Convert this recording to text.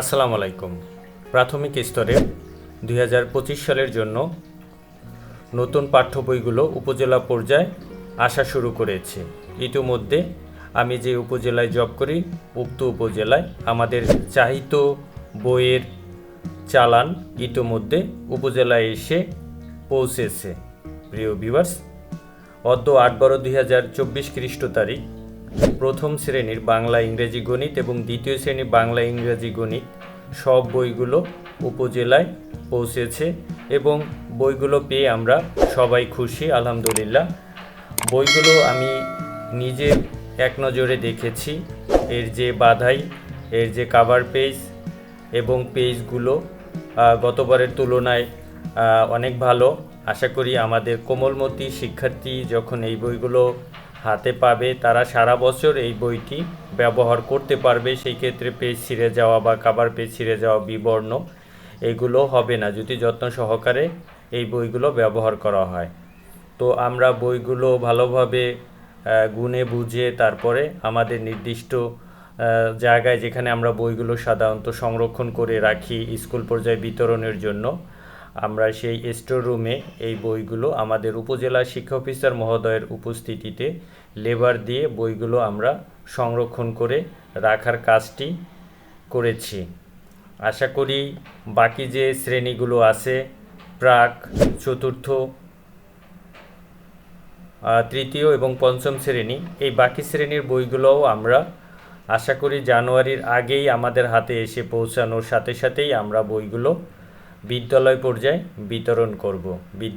আসসালামু আলাইকুম। প্রাথমিক স্তরে দুই হাজার পঁচিশ সালের জন্য নতুন পাঠ্য বইগুলো উপজেলা পর্যায়ে আসা শুরু করেছে। ইতিমধ্যে আমি যে উপজেলায় জব করি, উক্ত উপজেলায় আমাদের চাহিত বইয়ের চালান ইতিমধ্যে উপজেলায় এসে পৌঁছেছে। প্রিয় ভিউয়ার্স, অদ্য আট বারো দুই হাজার চব্বিশ খ্রিস্ট তারিখ প্রথম শ্রেণির বাংলা ইংরেজি গণিত এবং দ্বিতীয় শ্রেণির বাংলা ইংরেজি গণিত সব বইগুলো উপজেলায় পৌঁছেছে এবং বইগুলো পেয়ে আমরা সবাই খুশি, আলহামদুলিল্লাহ। বইগুলো আমি নিজে এক নজরে দেখেছি। এর যে বাধাই, এর যে কাভার পেজ এবং পেজগুলো গতবারের তুলনায় অনেক ভালো। আশা করি আমাদের কোমলমতি শিক্ষার্থী যখন এই বইগুলো হাতে পাবে, তারা সারা বছর এই বইটি ব্যবহার করতে পারবে। সেই ক্ষেত্রে পেজ ছিঁড়ে যাওয়া বা কাবার পেজ ছিঁড়ে যাওয়া বিবর্ণ। এগুলো হবে না যদি যত্ন সহকারে এই বইগুলো ব্যবহার করা হয়। তো আমরা বইগুলো ভালোভাবে গুনে বুঝে তারপরে আমাদের নির্দিষ্ট জায়গায় যেখানে আমরা বইগুলো সাধারণত সংরক্ষণ করে রাখি স্কুল পর্যায়ে বিতরণের জন্য আমরা সেই স্টোর রুমে এই বইগুলো আমাদের উপজেলা শিক্ষা অফিসার মহোদয়ের উপস্থিতিতে লেবার দিয়ে বইগুলো আমরা সংরক্ষণ করে রাখার কাজটি করেছি। আশা করি বাকি যে শ্রেণীগুলো আছে, প্রাক, চতুর্থ তৃতীয় এবং পঞ্চম শ্রেণি, এই বাকি শ্রেণির বইগুলোও আমরা আশা করি জানুয়ারির আগেই আমাদের হাতে এসে পৌঁছানোর সাথে সাথেই আমরা বইগুলো বিদ্যালয় পর্যায়ে বিতরণ করব।